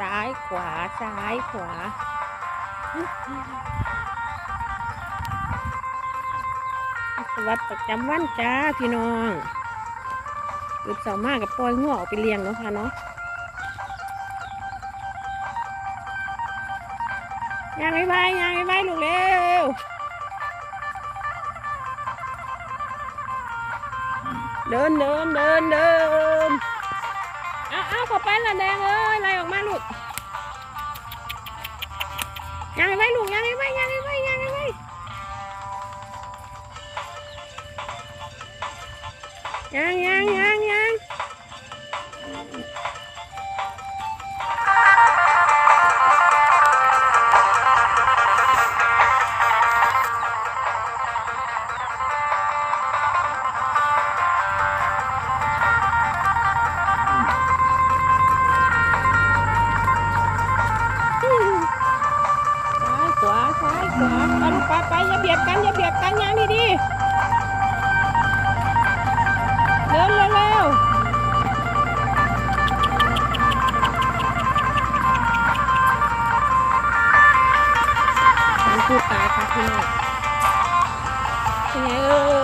ซ้ายขวาซ้ายขวาสวัสดิ์ประจำวันจ้าพี่น้องหยุดสาร์มากกับปล่อยงัวออกไปเลี้ยงเนาะค่ะเนาะยางไม่ไปยางไม่ไปลูกเร็วเดินเดินเดินเดิน อาเอาเข้าไปละแดงเอ้ยไล่ออกมาลูกยังไงลูกยังไงไว้ยังไงไว้ยังไงไว้ยังยังยัง ขวาไปลูกไปไปอย่าเบียดกันอย่าเบียดกันยังดีดีๆเดินเร็วๆการพูดตายค่ะพี่น้องเป็นไงเอ้ย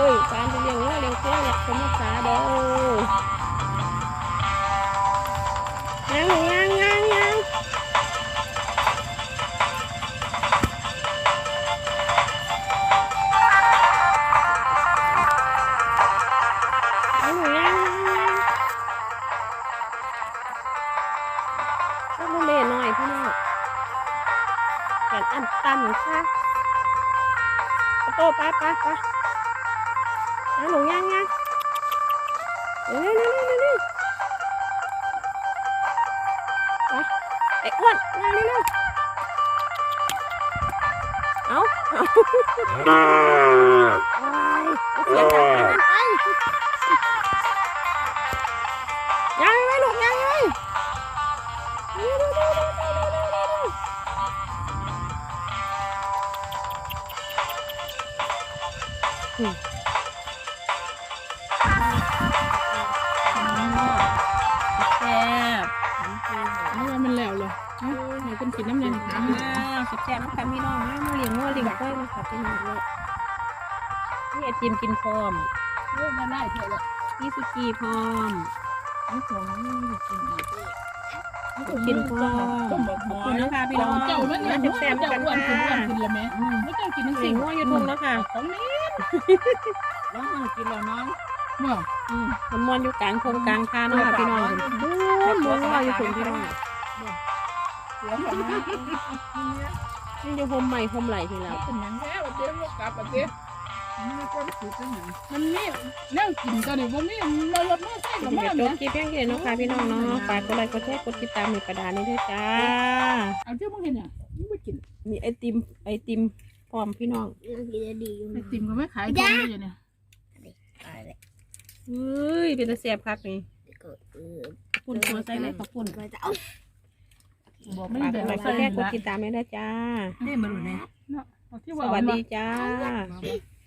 พี่น้องแขนอันตันค่ะกระโตไปไปไปเอาหนูยังยังเร็วเร็วเร็วเร็วไปไอ้อ้วนมาเร็วเร็วเอาเอาไปเสียงจากทางนั้นไปยังไงลูกยังไง แซ่บนี่ว่ามันแล้วเลยเอ้าให้คนกินน้ำเย็นถามอ้าวแซ่บๆนะคะพี่น้องนะมาเลี้ยงงัวเลี้ยงควายมาค่ะพี่น้องเลยนี่ไอติมกินพร้อมเรื่องมันได้เถอะเลยนี่สุกี้พร้อมนี่ของนี่อยู่กินดีด้วย กินพร้อมต้มบะขหอบอคุณยนะคะพี่น้องเจ้ามันเนี่ยแซ่บๆเจ้ากันอ้วนขึ้นอ้วค่ะนขึ้นเลยไหมไม่ต้องกินทั้งเลี้สิ่ยงงงัวอยู่ทุ่งแล้วค่ะของนี้แล้วมันกินแล้วน้องเนาะมันมวนอยู่กลางพงกลางทานเนาะค่ะพี่น้องบู๊มวนงัวอยู่ทุ่งพี่น้องเดี๋ยวก่อนนะนี่อยู่โฮมใหม่โฮมไหลพี่แล้วเป็นหยังแท้ว่าเจ๊ว่ากลับว่าเจ๊ มันก็ถูกเป็นหยังมันนี่แนวกินตอนนี้ว่ามีมารถมาใส่กับมาเดี๋ยวจเนี่บยคลิปเพียงแค่นี้เนาะค่ะพี่น้องเนาะฝากกดไลค์กดแชร์กดติดตามในกระดานนี้ด้วยจ้า เอาเจ้ามึงเห็นอะมึงไม่กินมีไอติมไอติมพร้อมพี่น้องเรื่องที่จะดีอยู่ไอติมก็ไม่ขายของเลยเนี่ยอะไรเลยเฮ้ยเป็นตาแซ่บคักนี่ก็เออปุ่นตัวใส่เลยขอบคุณก็จะเอาบอกไม่ฝากได้กดไลค์กดแชร์กดติดตามให้ด้วยจ้า ได้มาดูเนี่ยเนาะที่สว่าวัสดีจ้า